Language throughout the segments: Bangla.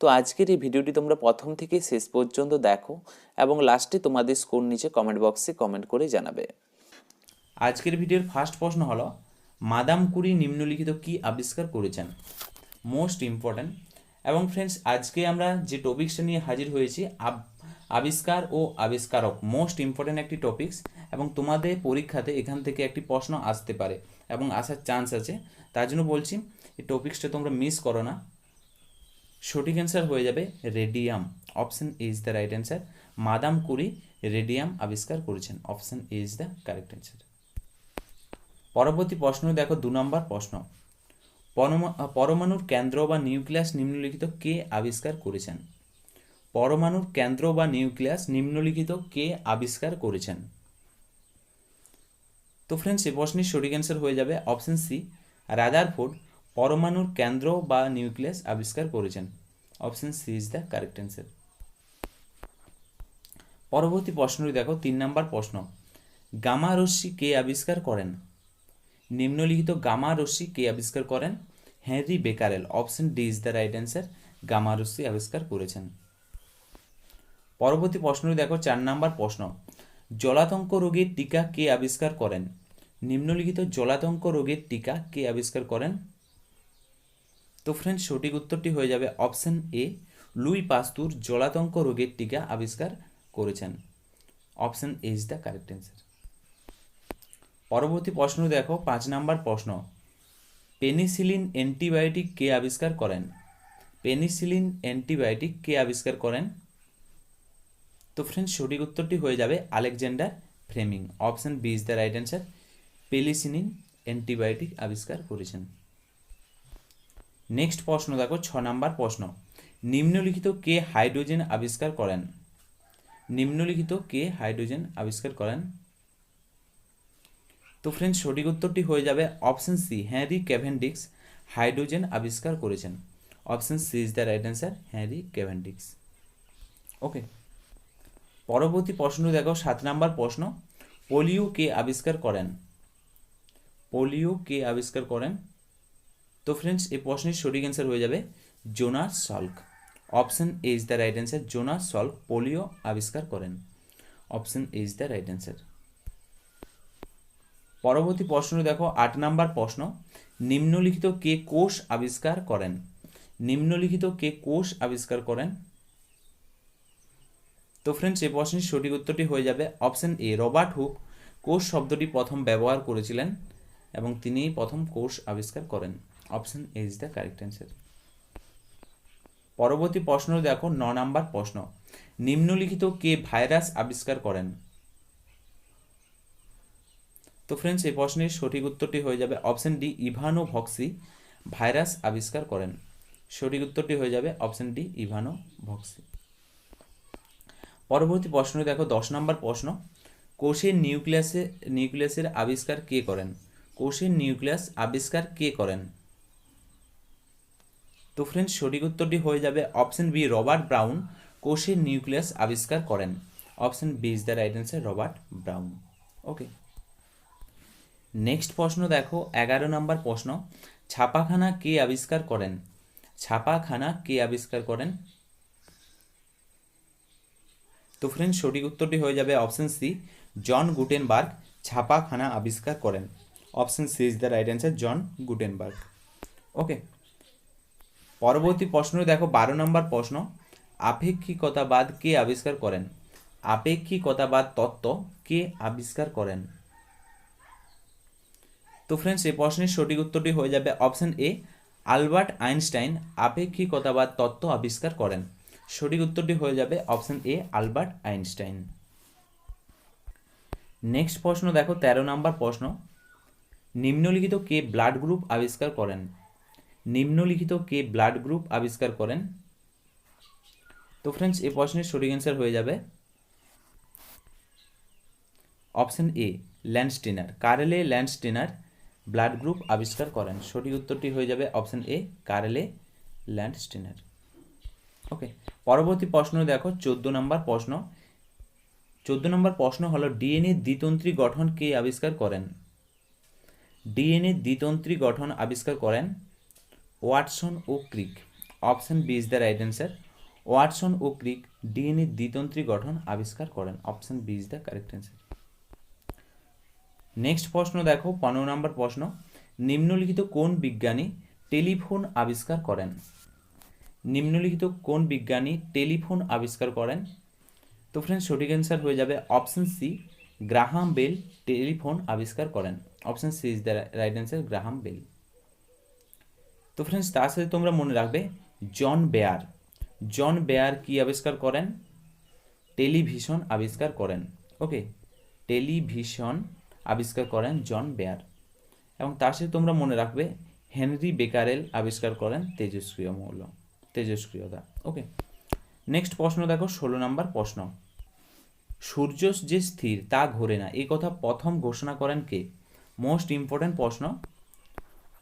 তো আজকের এই ভিডিওটি তোমরা প্রথম থেকে শেষ পর্যন্ত দেখো এবং লাস্টে তোমাদের স্কোর নিচে কমেন্ট বক্সে কমেন্ট করে জানাবে। আজকের ভিডিওর ফার্স্ট প্রশ্ন হলো, মাদাম কুরি নিম্নলিখিত কি আবিষ্কার করেছেন? মোস্ট ইম্পর্ট্যান্ট এবং ফ্রেন্ডস আজকে আমরা যে টপিক্সটা নিয়ে হাজির হয়েছি, আব- আবিষ্কার ও আবিষ্কারক মোস্ট ইম্পর্ট্যান্ট একটি টপিক্স এবং তোমাদের পরীক্ষাতে এখান থেকে একটি প্রশ্ন আসতে পারে এবং আসার চান্স আছে। তার জন্য বলছি, এই টপিক্সটা তোমরা মিস করো না। সঠিক অ্যান্সার হয়ে যাবে radium option is the right answer madam Curie radium আবিষ্কার করেছেন। Option is the correct answer পরবর্তী প্রশ্ন, দেখো দু নম্বর প্রশ্ন। পরমা- পরমাণুর কেন্দ্র বা নিউক্লিয়াস নিম্নলিখিত কে আবিষ্কার করেছেন? পরমাণুর কেন্দ্র বা নিউক্লিয়াস নিম্নলিখিত কে আবিষ্কার করেছেন? তো ফ্রেন্ডস এই প্রশ্নের সঠিক অ্যান্সার হয়ে যাবে। অপশন সি রাদারফোর্ড পরমাণুর কেন্দ্র বা নিউক্লিয়াস আবিষ্কার করেছেন। Option C is the correct answer. পরবর্তী প্রশ্নটি দেখো, তিন নম্বর প্রশ্ন। গামা রশ্মি কে আবিষ্কার করেন? নিম্নলিখিত গামা রশ্মি কে আবিষ্কার করেন? Henry Becquerel. Option D is the right answer. Gamma রশ্মি আবিষ্কার করেছেন। পরবর্তী প্রশ্নটি দেখো, চার নম্বর প্রশ্ন। জলাতঙ্ক রোগের টিকা কে আবিষ্কার করেন? নিম্নলিখিত জলাতঙ্ক রোগের টিকা কে আবিষ্কার করেন? তো ফ্রেন্ড সঠিক উত্তরটি হয়ে যাবে অপশন এ লুই পাস্তুর জলাতঙ্ক রোগের টিকা আবিষ্কার করেছেন। Option A is the correct answer পরবর্তী প্রশ্ন দেখো, পাঁচ নাম্বার প্রশ্ন। পেনিসিলিন অ্যান্টিবায়োটিক কে আবিষ্কার করেন? পেনিসিলিন অ্যান্টিবায়োটিক কে আবিষ্কার করেন? তো ফ্রেন্ডস সঠিক উত্তরটি হয়ে যাবে Alexander Fleming. Option B is the right answer penicillin antibiotic আবিষ্কার করেছেন। নেক্সট প্রশ্ন দেখো, ছ নাম্বার প্রশ্ন। নিম্নলিখিত কে হাইড্রোজেন আবিষ্কার করেন? নিম্নলিখিত কে হাইড্রোজেন আবিষ্কার করেন? তো ফ্রেন্ডস সঠিক উত্তরটি হয়ে যাবে option C Harry Cavendish hydrogen আবিষ্কার করেছেন। Option C is the right answer Harry Cavendish okay পরবর্তী প্রশ্ন দেখো, সাত নাম্বার প্রশ্ন। পোলিও কে আবিষ্কার করেন? পোলিও কে আবিষ্কার করেন? তো ফ্রেন্ডস এই প্রশ্নের সঠিক অ্যান্সার হয়ে যাবে Jonas Salk. Option A is the right answer Jonas Salk polio আবিষ্কার করেন। Option A is the right answer পরবর্তী প্রশ্ন দেখো, আট নাম্বার প্রশ্ন। নিম্নলিখিত কে কোষ আবিষ্কার করেন? নিম্নলিখিত কে কোষ আবিষ্কার করেন? তো ফ্রেন্ডস এই প্রশ্নের সঠিক উত্তরটি হয়ে যাবে অপশন এ রবার্ট হুক। কোষ শব্দটি প্রথম ব্যবহার করেছিলেন এবং তিনিই প্রথম কোষ আবিষ্কার করেন। Option A is the correct answer. পরবর্তী প্রশ্ন দেখো, ন নাম্বার প্রশ্ন। নিম্নলিখিত কে ভাইরাস আবিষ্কার করেন? তো ফ্রেন্ডস এই প্রশ্নের সঠিক উত্তরটি হয়ে যাবে অপশন ডি ইভানো ভক্সি ভাইরাস আবিষ্কার করেন। সঠিক উত্তরটি হয়ে যাবে অপশন ডি ইভানো ভক্সি পরবর্তী প্রশ্ন দেখো, দশ নম্বর প্রশ্ন। কোষের নিউক্লিয়াসে, নিউক্লিয়াসের আবিষ্কার কে করেন? কোষের নিউক্লিয়াস আবিষ্কার কে করেন? তো ফ্রেন্ডস সঠিক উত্তরটি হয়ে যাবে অপশন বি রবার্ট ব্রাউন কোষের নিউক্লিয়াস আবিষ্কার করেন। Option B is the right answer Robert Brown. Okay next প্রশ্ন দেখো, এগারো নম্বর প্রশ্ন। ছাপাখানা কে আবিষ্কার করেন? ছাপাখানা কে আবিষ্কার করেন? তো ফ্রেন্ড সঠিক উত্তরটি হয়ে যাবে অপশন সি জন গুটেনবার্গ ছাপাখানা আবিষ্কার করেন। Option C is the right answer John Gutenberg. Okay পরবর্তী প্রশ্ন, দেখো বারো নম্বর প্রশ্ন, আপেক্ষিকতাবাদ কে আবিষ্কার করেন? আপেক্ষিকতাবাদ তত্ত্ব কে আবিষ্কার করেন? তো ফ্রেন্ডস এই প্রশ্নের সঠিক উত্তরটি হয়ে যাবে অপশন এ আলবার্ট আইনস্টাইন আপেক্ষিকতাবাদ তত্ত্ব আবিষ্কার করেন। সঠিক উত্তরটি হয়ে যাবে option A Albert Einstein. Next প্রশ্ন, দেখো তেরো নম্বর প্রশ্ন, নিম্নলিখিত কে ব্লাড গ্রুপ আবিষ্কার করেন? নিম্নলিখিত কে ব্লাড গ্রুপ আবিষ্কার করেন? তো ফ্রেন্ডস এই প্রশ্নের সঠিক অ্যান্সার হয়ে যাবে। Option A Landsteiner কারেলে Landsteiner blood group আবিষ্কার করেন। সঠিক উত্তরটি হয়ে যাবে অপশন এ কারেলে ল্যান্ডস্টিনার ওকে পরবর্তী প্রশ্ন দেখো, চোদ্দ নম্বর প্রশ্ন। চোদ্দ নম্বর প্রশ্ন হলো ডিএনএ দ্বিতন্ত্রী গঠন কে আবিষ্কার করেন? ডিএনএ দ্বিতন্ত্রী গঠন আবিষ্কার করেন Watson O Crick. Option B is the right answer. Watson O Crick DNA দ্বিতন্ত্রী গঠন আবিষ্কার করেন। Option B is the correct answer. Next প্রশ্ন দেখো, পনেরো নম্বর প্রশ্ন। নিম্নলিখিত কোন বিজ্ঞানী টেলিফোন আবিষ্কার করেন? নিম্নলিখিত কোন বিজ্ঞানী টেলিফোন আবিষ্কার করেন? তো ফ্রেন্ডস সঠিক অ্যান্সার হয়ে যাবে option C Graham Bell telephone আবিষ্কার করেন। Option C is the right answer Graham Bell. তো ফ্রেন্ডস তার সাথে তোমরা মনে রাখবে, জন বেয়ার। জন বেয়ার কি আবিষ্কার করেন? টেলিভিশন আবিষ্কার করেন। ওকে টেলিভিশন আবিষ্কার করেন জন বেয়ার। এবং তার সাথে তোমরা মনে রাখবে, হেনরি বেকারেল আবিষ্কার করেন তেজস্ক্রিয় মৌল, তেজস্ক্রিয়তা। ওকে নেক্সট প্রশ্ন দেখো, ষোলো নম্বর প্রশ্ন। সূর্য যে স্থির, তা ঘোরে না। এই কথা প্রথম ঘোষণা করেন কে? মোস্ট ইম্পর্ট্যান্ট প্রশ্ন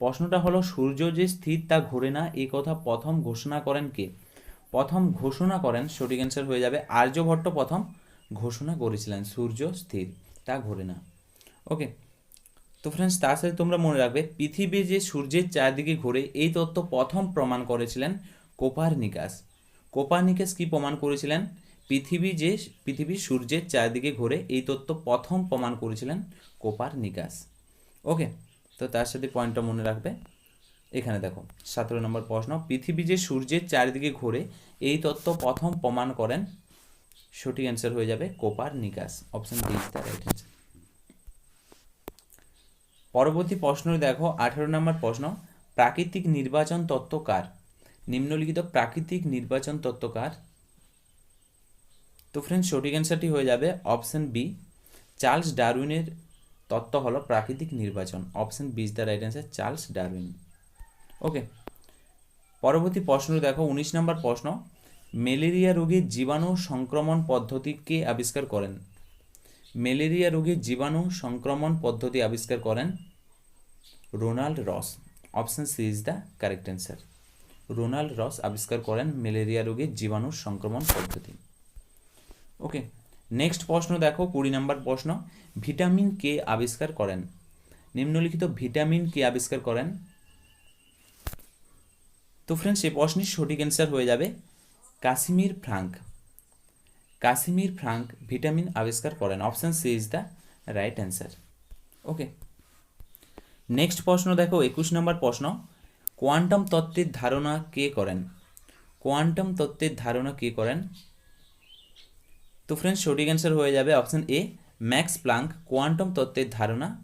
প্রশ্নটা হলো, সূর্য যে স্থির তা ঘোরে না এই কথা প্রথম ঘোষণা করেন কে? প্রথম ঘোষণা করেন, সঠিক অ্যান্সার হয়ে যাবে আর্যভট্ট প্রথম ঘোষণা করেছিলেন, সূর্য স্থির তা ঘোরে না। ওকে তো ফ্রেন্ডস তার সাথে তোমরা মনে রাখবে, পৃথিবী যে সূর্যের চারদিকে ঘোরে, এই তত্ত্ব প্রথম প্রমাণ করেছিলেন কোপারনিকাস। কোপারনিকাস কি প্রমাণ করেছিলেন? পৃথিবী যে, পৃথিবী সূর্যের চারদিকে ঘোরে, এই তত্ত্ব প্রথম প্রমাণ করেছিলেন কোপারনিকাস। ওকে তো তার সাথে পয়েন্টটা মনে রাখবে। এখানে দেখো, সতেরো নম্বর প্রশ্ন, পৃথিবী যে সূর্যের চারিদিকে ঘোরে, এই তত্ত্ব প্রথম প্রমাণ করেন। সঠিক অ্যান্সার হয়ে যাবে Copernicus option D is right পরবর্তী প্রশ্ন দেখো, আঠেরো নম্বর প্রশ্ন, প্রাকৃতিক নির্বাচন তত্ত্ব কার? নিম্নলিখিত প্রাকৃতিক নির্বাচন তত্ত্ব কার? তো ফ্রেন্ড সঠিক অ্যান্সারটি হয়ে যাবে অপশন বি চার্লস ডারউইনের তত্ত্ব হলো প্রাকৃতিক নির্বাচন option B is the right answer Charles Darwin okay পরবর্তী প্রশ্ন দেখো, উনিশ নম্বর প্রশ্ন। ম্যালেরিয়া রোগের জীবাণু সংক্রমণ পদ্ধতি কে আবিষ্কার করেন। ম্যালেরিয়া রোগের জীবাণু সংক্রমণ পদ্ধতি আবিষ্কার করেন Ronald Ross. Option C is the correct answer Ronald Ross আবিষ্কার করেন ম্যালেরিয়া রোগের জীবাণু সংক্রমণ পদ্ধতি। ওকে নেক্সট প্রশ্ন দেখো, কুড়ি নম্বর প্রশ্ন। ভিটামিন কে আবিষ্কার করেন? নিম্নলিখিত ভিটামিন কে আবিষ্কার করেন? তো ফ্রেন্ডস এই প্রশ্নের সঠিক অ্যান্সার হয়ে যাবে Casimir Funk. Casimir Funk vitamin আবিষ্কার করেন। Option C is the right answer okay next প্রশ্ন দেখো, একুশ নম্বর প্রশ্ন। কোয়ান্টাম তত্ত্বের ধারণা কে করেন? কোয়ান্টাম তত্ত্বের ধারণা কে করেন? তো ফ্রেন্ডস সঠিক অ্যান্সার হয়ে যাবে option A Max Planck quantum তত্ত্বের ধারণা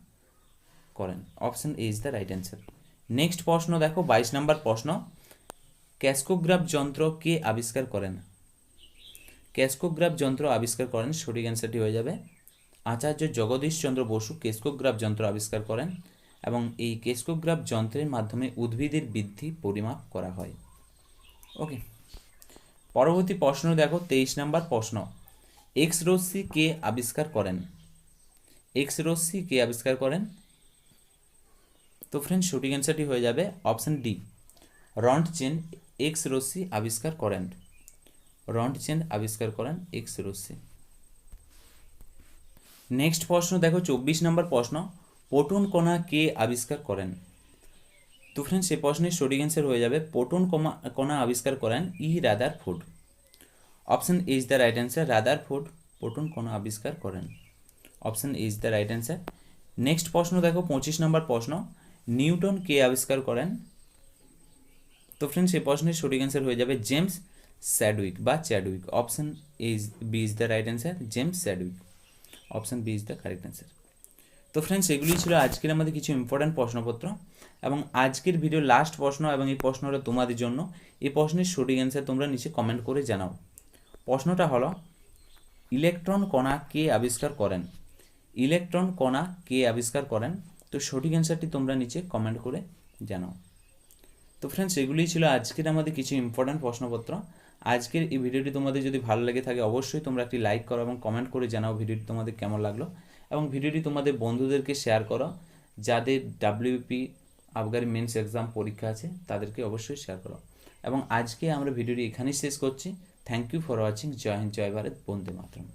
করেন। Option A is the right answer next প্রশ্ন দেখো, বাইশ নম্বর প্রশ্ন। ক্যাসকোগ্রাফ যন্ত্র কে আবিষ্কার করেন? ক্যাসকোগ্রাফ যন্ত্র আবিষ্কার করেন, সঠিক অ্যান্সারটি হয়ে যাবে। আচার্য জগদীশ চন্দ্র বসু কেসকোগ্রাফ যন্ত্র আবিষ্কার করেন এবং এই কেসকোগ্রাফ যন্ত্রের মাধ্যমে উদ্ভিদের বৃদ্ধি পরিমাপ করা হয়। ওকে পরবর্তী প্রশ্ন দেখো, তেইশ নম্বর প্রশ্ন। এক্স রশ্মি কে আবিষ্কার করেন? এক্স রশ্মি কে আবিষ্কার করেন? তো ফ্রেন্ড সঠিক অ্যান্সারটি হয়ে যাবে অপশন ডি রন্টচেন এক্স রশ্মি আবিষ্কার করেন। রন্টচেন আবিষ্কার করেন এক্স রশ্মি নেক্সট প্রশ্ন, দেখো চব্বিশ নম্বর প্রশ্ন। পোটন কণা কে আবিষ্কার করেন? তো ফ্রেন্ড সেই প্রশ্নের সঠিক অ্যান্সার হয়ে যাবে। পোটন কণা আবিষ্কার করেন E Rutherford option is the right answer Rutherford proton কণা আবিষ্কার করেন। Option is the right answer next প্রশ্ন দেখো, পঁচিশ নম্বর প্রশ্ন। নিউটন কে আবিষ্কার করেন? তো ফ্রেন্ডস এই প্রশ্নের সঠিক অ্যান্সার হয়ে যাবে জেমস স্যাডউইক বা Chadwick. Option is B is the right answer James Chadwick. Option B is the correct answer তো ফ্রেন্ডস এগুলি ছিল আজকের আমাদের কিছু ইম্পর্ট্যান্ট প্রশ্নপত্র এবং আজকের ভিডিও লাস্ট প্রশ্ন এবং এই প্রশ্নটা তোমাদের জন্য। এই প্রশ্নের সঠিক অ্যান্সার তোমরা নিচে কমেন্ট করে জানাও। প্রশ্নটা হলো, ইলেকট্রন কণা কে আবিষ্কার করেন? ইলেকট্রন কণা কে আবিষ্কার করেন? তো সঠিক অ্যান্সারটি তোমরা নিচে কমেন্ট করে জানাও। তো ফ্রেন্ডস এগুলিই ছিল আজকের আমাদের কিছু ইম্পর্ট্যান্ট প্রশ্নপত্র। আজকের এই ভিডিওটি তোমাদের যদি ভালো লেগে থাকে, অবশ্যই তোমরা একটি লাইক করো এবং কমেন্ট করে জানাও ভিডিওটি তোমাদের কেমন লাগল। এবং ভিডিওটি তোমাদের বন্ধুদেরকে শেয়ার করো, যাদের ডাব্লিউপি আবগারি মেন্স এক্সাম পরীক্ষা আছে, তাদেরকে অবশ্যই শেয়ার করো। এবং আজকে আমরা ভিডিওটি এখানেই শেষ করছি। থ্যাংক ইউ ফর ওয়াচিং জয় হিন্দ জয় ভারত বন্দে মাতরম